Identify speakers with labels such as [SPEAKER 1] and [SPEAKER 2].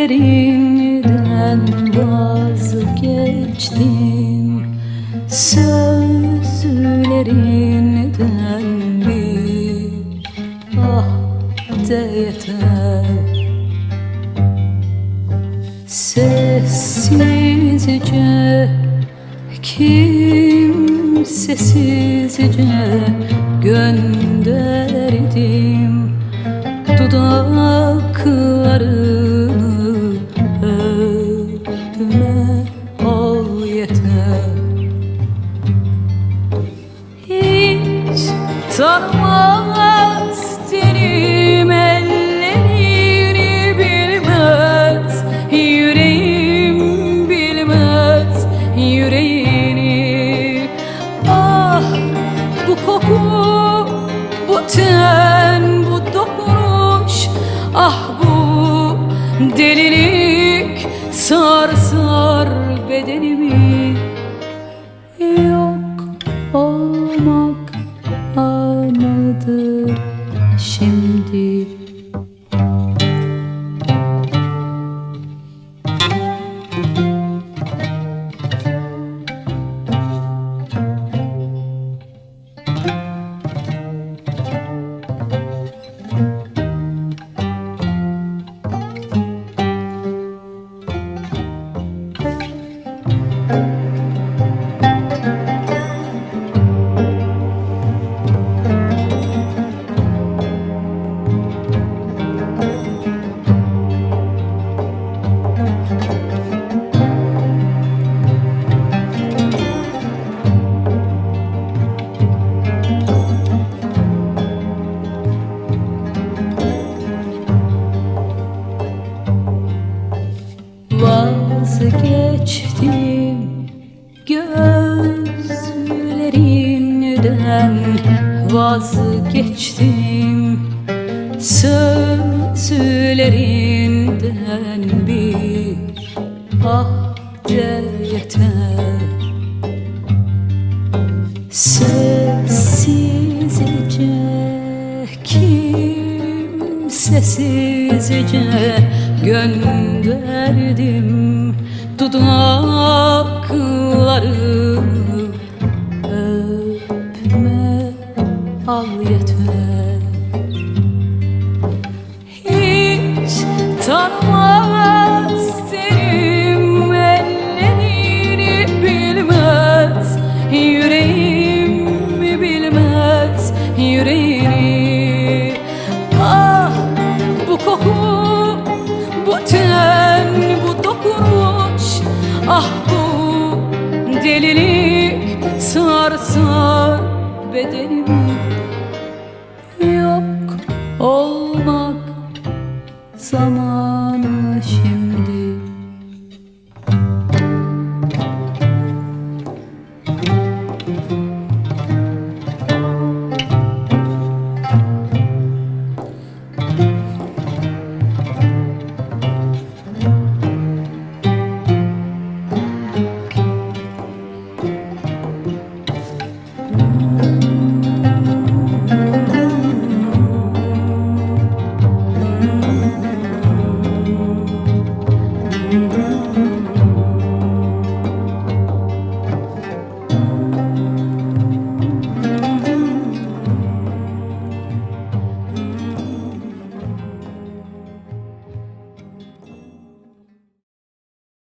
[SPEAKER 1] Hayallerimden vazgeçtim. Sözlerinden bir ah de yeter. Sessizce kimsesizce gönderdim. Dudağım tanımaz tenim ellerini bilmez yüreğim bilmez yüreğini. Ah bu koku bu ten bu dokunuş ah bu delilik sar sar bedenimi Vazgeçtim gözlerinden Vazgeçtim sözlerinden bir ah yeter kimsesizce gönderdim dudaklarını öpme al yeter sar bedenimi yok olmak zamanı